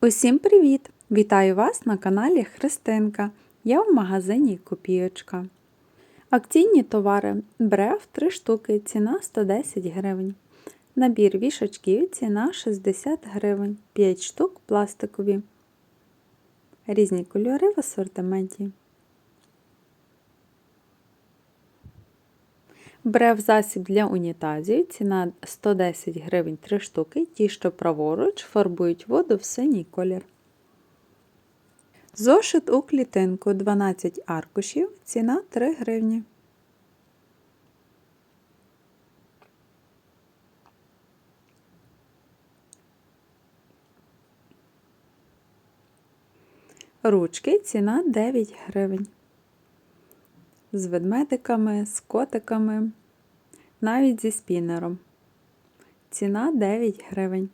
Усім привіт! Вітаю вас на каналі Христинка. Я в магазині Копійочка. Акційні товари. Брев 3 штуки, ціна 110 гривень. Набір вішачків ціна 60 гривень, 5 штук пластикові. Різні кольори в асортименті. Брев засіб для унітазів, ціна 110 гривень 3 штуки, ті, що праворуч, фарбують воду в синій колір. Зошит у клітинку 12 аркушів, ціна 3 гривні. Ручки ціна 9 гривень. З ведмедиками, з котиками, навіть зі спінером. Ціна 9 гривень.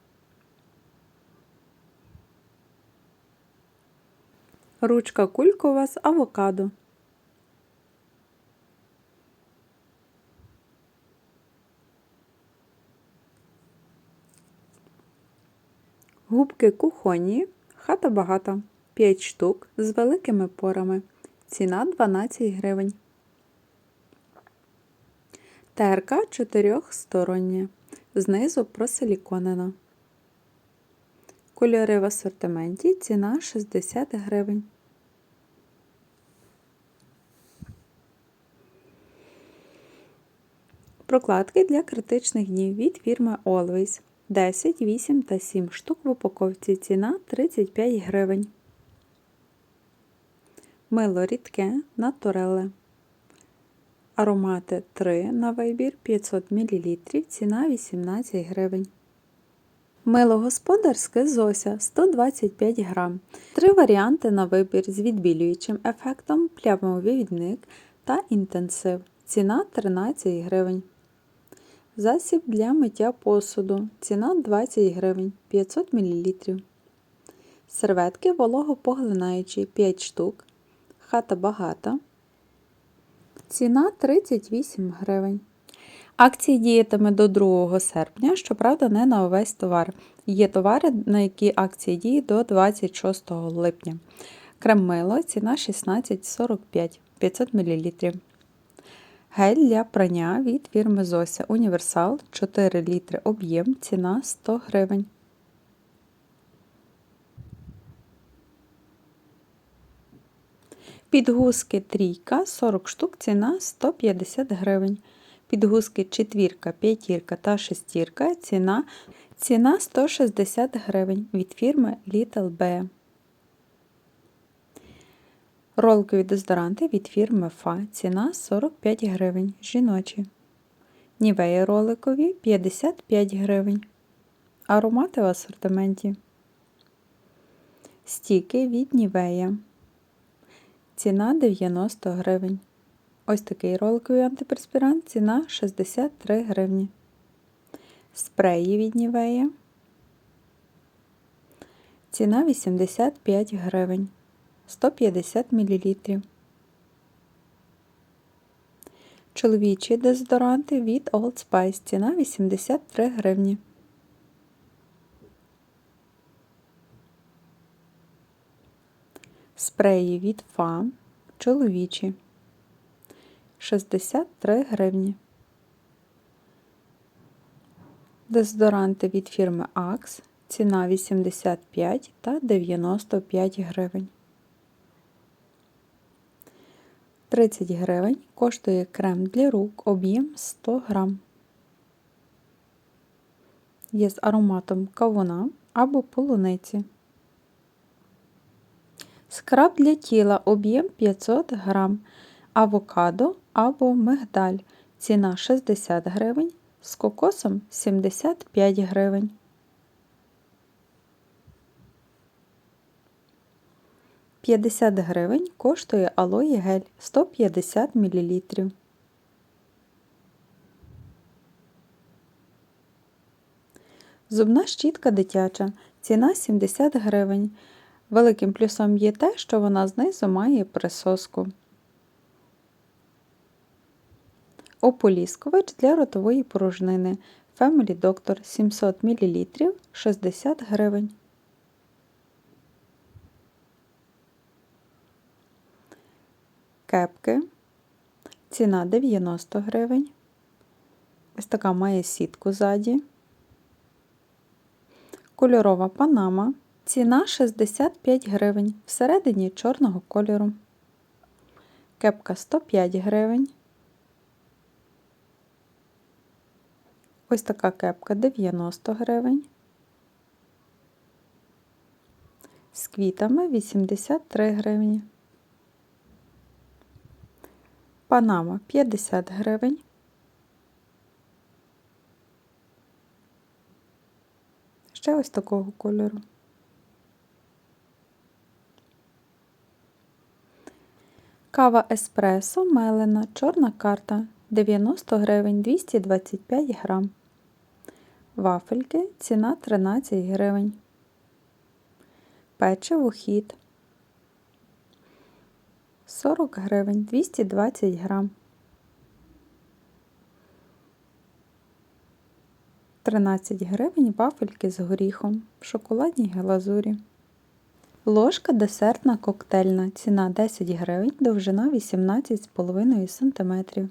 Ручка кулькова з авокадо. Губки кухонні, хата багата. 5 штук з великими порами. Ціна 12 гривень. Терка чотирьохстороння. Знизу просиліконена. Кольори в асортименті. Ціна 60 гривень. Прокладки для критичних днів від фірми Always. 10, 8 та 7 штук в упаковці. Ціна 35 гривень. Мило рідке натуреле. Аромати 3 на вибір 500 мл, ціна 18 гривень. Мило господарське Зося 125 грам. Три варіанти на вибір з відбілюючим ефектом, плямовивідник та інтенсив. Ціна 13 гривень. Засіб для миття посуду. Ціна 20 гривень 500 мл. Серветки вологопоглинаючі 5 штук. Хата багата. Ціна 38 гривень. Акції діятиме до 2 серпня, щоправда, не на увесь товар. Є товари, на які акції діють до 26 липня. Крем мило, ціна 16,45 500 мл. Гель для прання від фірми Зося Універсал 4 літри об'єм, ціна 100 гривень. Підгузки трійка 40 штук, ціна 150 гривень. Підгузки четвірка, п'ятірка та шестірка ціна ціна 160 гривень від фірми Little B. Ролкові дезодоранти від фірми Фа. Ціна 45 гривень. Жіночі. Нівеї роликові 55 гривень. Аромати в асортименті. Стіки від Нівея. Ціна 90 гривень. Ось такий роликовий антиперспірант, ціна 63 гривні. Спреї від Нівея. Ціна 85 гривень. 150 мл. Чоловічі дезодоранти від Old Spice. Ціна 83 гривні. Спреї від ФА чоловічі 63 гривні. Дезодоранти від фірми Axe ціна 85 та 95 гривень. 30 гривень коштує крем для рук об'єм 100 грам. Є з ароматом кавуна або полуниці. Скраб для тіла об'єм 500 грам, авокадо або мигдаль. Ціна 60 гривень, з кокосом 75 гривень. П'ятдесят гривень коштує алої гель 150 мл. Зубна щітка дитяча. Ціна 70 гривень. Великим плюсом є те, що вона знизу має присоску. Ополіскувач для ротової порожнини Family Doctor 700 мл 60 гривень. Кепки. Ціна 90 гривень. Ось така має сітку ззаді. Кольорова панама Ціна 65 гривень. Всередині чорного кольору. Кепка 105 гривень. Ось така кепка 90 гривень. З квітами 83 гривні. Панама 50 гривень. Ще ось такого кольору. Кава еспресо мелена, чорна карта 90 гривень 225 грам. Вафельки ціна 13 гривень. Печиво хід 40 гривень 220 грам. 13 гривень вафельки з горіхом в шоколадній глазурі. Ложка десертна коктейльна. Ціна 10 гривень, довжина 18,5 см.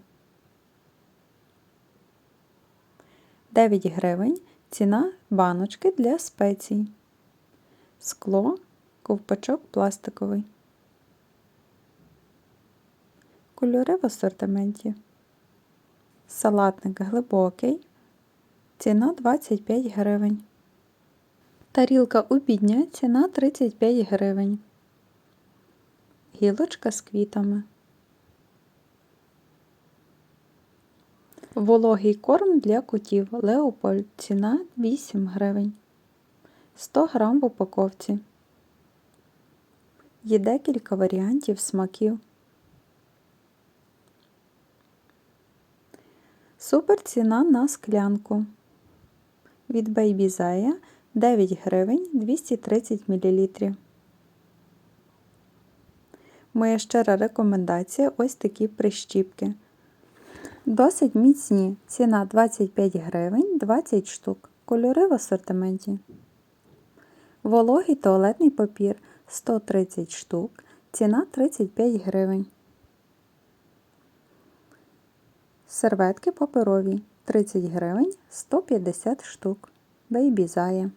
9 гривень ціна баночки для спецій. Скло, ковпачок пластиковий. Кольори в асортименті. Салатник глибокий. Ціна 25 гривень. Тарілка у обідня, ціна 35 гривень. Гілочка з квітами. Вологий корм для котів Леопольд. Ціна 8 гривень. 100 грам в упаковці. Є декілька варіантів смаків. Супер ціна на склянку. Від Baby Zaya 9 гривень 230 мл. Моя щира рекомендація ось такі прищіпки. Досить міцні. Ціна 25 гривень 20 штук. Кольори в асортименті. Вологий туалетний папір 130 штук. Ціна 35 гривень. Серветки паперові 30 гривень 150 штук. Zaya.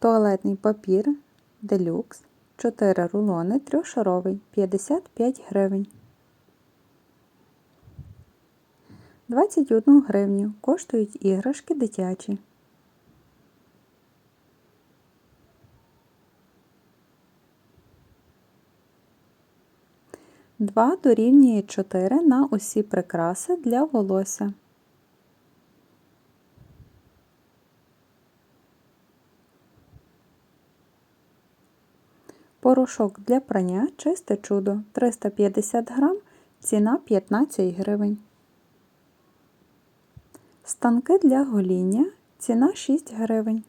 Туалетний папір делюкс 4 рулони трьохшаровий 55 гривень. 21 гривню коштують іграшки дитячі. Два дорівнює 4 на усі прикраси для волосся. Порошок для прання чисте чудо 350 грам, ціна 15 гривень. Станки для гоління ціна 6 гривень.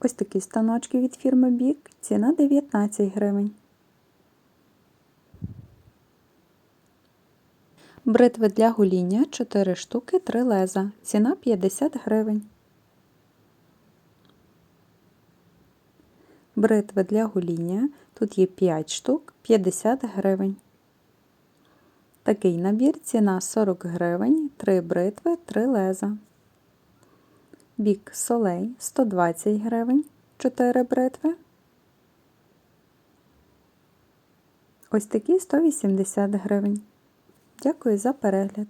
Ось такі станочки від фірми Бік, ціна 19 гривень. Бритви для гоління 4 штуки 3 леза. Ціна 50 гривень. Бритви для гоління. Тут є 5 штук 50 гривень. Такий набір ціна 40 гривень, 3 бритви, 3 леза. Бік солей 120 гривень, 4 бритви. Ось такі 180 гривень. Дякую за перегляд.